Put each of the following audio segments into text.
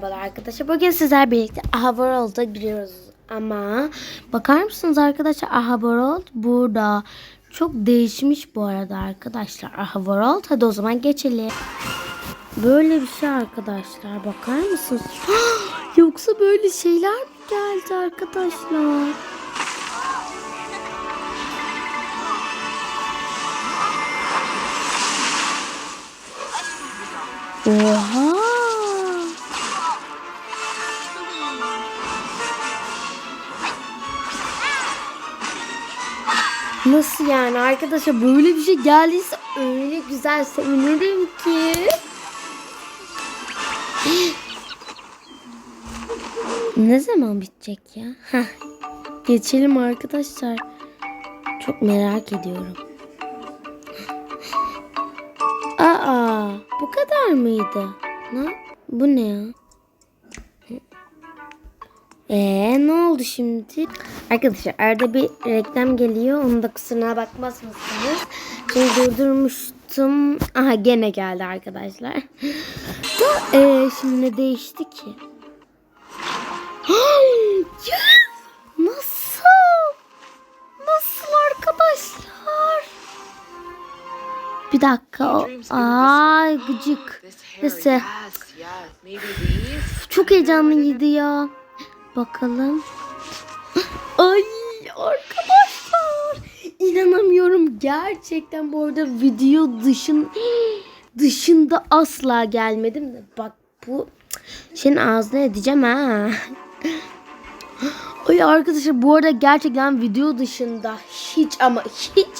Merhabalar arkadaşlar. Bugün sizler birlikte Ahaworld'a giriyoruz. Ama bakar mısınız arkadaşlar Ahaworld burada. Çok değişmiş bu arada arkadaşlar Ahaworld. Hadi o zaman geçelim. Böyle bir şey arkadaşlar. Bakar mısınız? Yoksa böyle şeyler mi geldi arkadaşlar? Oha! Nasıl yani arkadaşlar böyle bir şey geldiyse öyle güzel sevinirim ki. Ne zaman bitecek ya? Geçelim arkadaşlar. Çok merak ediyorum. Aa, bu kadar mıydı? Ne? Bu ne ya? Ee, ne oldu şimdi? Arkadaşlar arada bir reklam geliyor. Onu da kusuruna bakmaz mısınız? Şimdi durdurmuştum. Aha gene geldi arkadaşlar. Da ee, şimdi ne değişti ki? Ya, Nasıl? Nasıl arkadaşlar? Bir dakika. o- Ay gıcık. Neyse. Çok heyecanlıydı ya. Bakalım. Ay arkadaşlar. İnanamıyorum. Gerçekten bu arada video dışın dışında asla gelmedim de. Bak bu senin ağzına edeceğim ha. Ay arkadaşlar bu arada gerçekten video dışında hiç ama hiç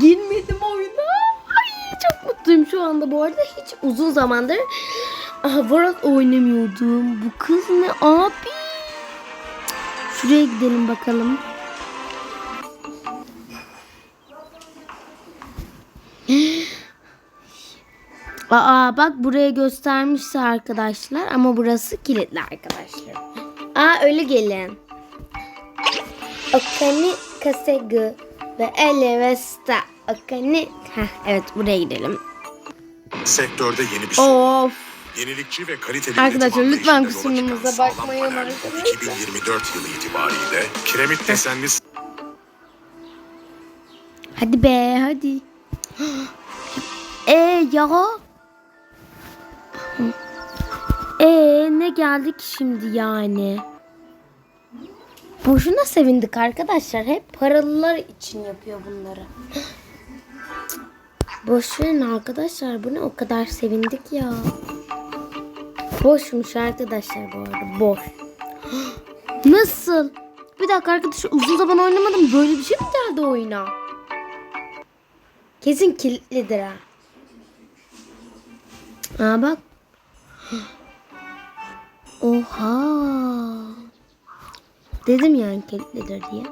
girmedim oyuna. Ay çok mutluyum şu anda bu arada hiç uzun zamandır World oynamıyordum. Bu kız ne abi? Şuraya gidelim bakalım. Aa bak buraya göstermişse arkadaşlar ama burası kilitli arkadaşlar. Aa öyle gelin. Okani kasegu ve elevesta. Okani. Heh, evet buraya gidelim. Sektörde yeni bir şey. Of. Yenilikçi ve kaliteli Arkadaşlar, lütfen kusurumuza bakmayın panel, arkadaşlar. 2024 yılı itibariyle kiremit desenli Hadi be hadi. E ya. E ne geldik şimdi yani? Boşuna sevindik arkadaşlar. Hep paralılar için yapıyor bunları. Boş verin arkadaşlar. Bu ne o kadar sevindik ya. Boşmuş arkadaşlar bu arada. Boş. Nasıl? Bir dakika arkadaşlar uzun zaman oynamadım. Böyle bir şey mi geldi oyuna? Kesin kilitlidir ha. Aa bak. Oha. Dedim yani kilitlidir diye.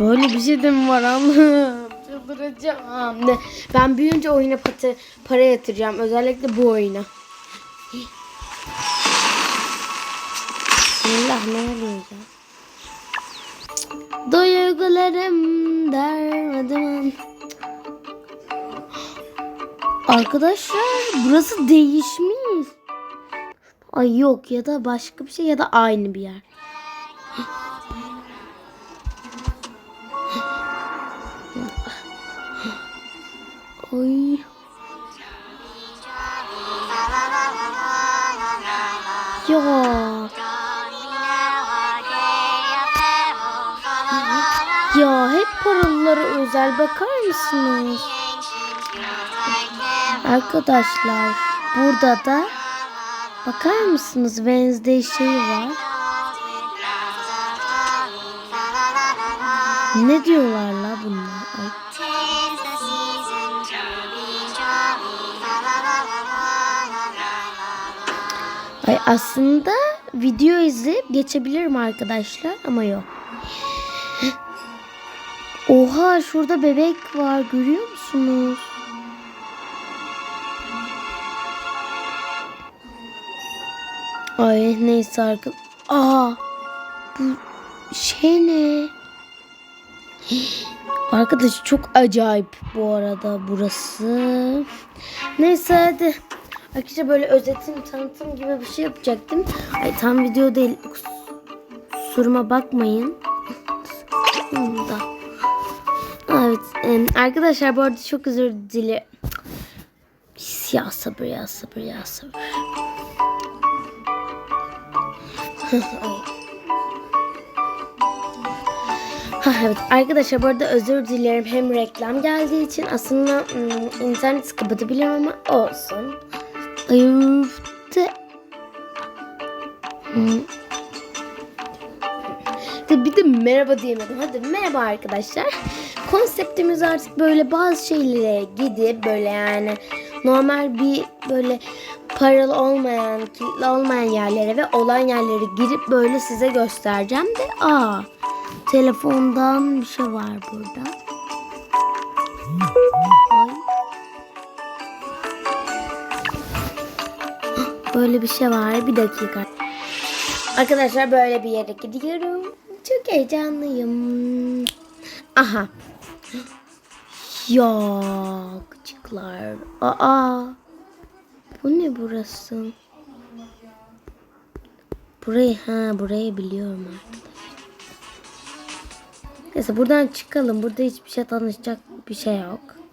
Böyle bir şey de mi var Allah'ım? Çıldıracağım. Ben büyüyünce oyuna para yatıracağım. Özellikle bu oyuna. Bismillah ne oluyor? Duygularım dermadım. Arkadaşlar burası değişmiş. Ay yok ya da başka bir şey ya da aynı bir yer. Ay. Ya paralılara özel bakar mısınız? Arkadaşlar burada da bakar mısınız Wednesday şeyi var. Ne diyorlar la bunlar? Ay. Ay aslında video izleyip geçebilirim arkadaşlar ama yok. Oha şurada bebek var görüyor musunuz? Ay neyse arka. Aa bu şey ne? Arkadaş çok acayip bu arada burası. Neyse hadi. Arkadaşlar böyle özetim tanıtım gibi bir şey yapacaktım. Ay tam video değil. Kusuruma bakmayın. Hmm, da. Evet arkadaşlar bu arada çok özür dilerim. Ya sabır ya sabır ya sabır. Ha, evet arkadaşlar bu arada özür dilerim hem reklam geldiği için aslında ım, internet kapatabilirim ama olsun. Ay, de... Hı. De bir de merhaba diyemedim. Hadi merhaba arkadaşlar. Konseptimiz artık böyle bazı şeylere gidip böyle yani normal bir böyle paralı olmayan, kilitli olmayan yerlere ve olan yerlere girip böyle size göstereceğim de aa telefondan bir şey var burada. Böyle bir şey var. Bir dakika. Arkadaşlar böyle bir yere gidiyorum. Çok heyecanlıyım. Aha. Ya küçükler. Aa. Bu ne burası? Burayı ha burayı biliyorum arkadaşlar. Neyse buradan çıkalım. Burada hiçbir şey tanışacak bir şey yok.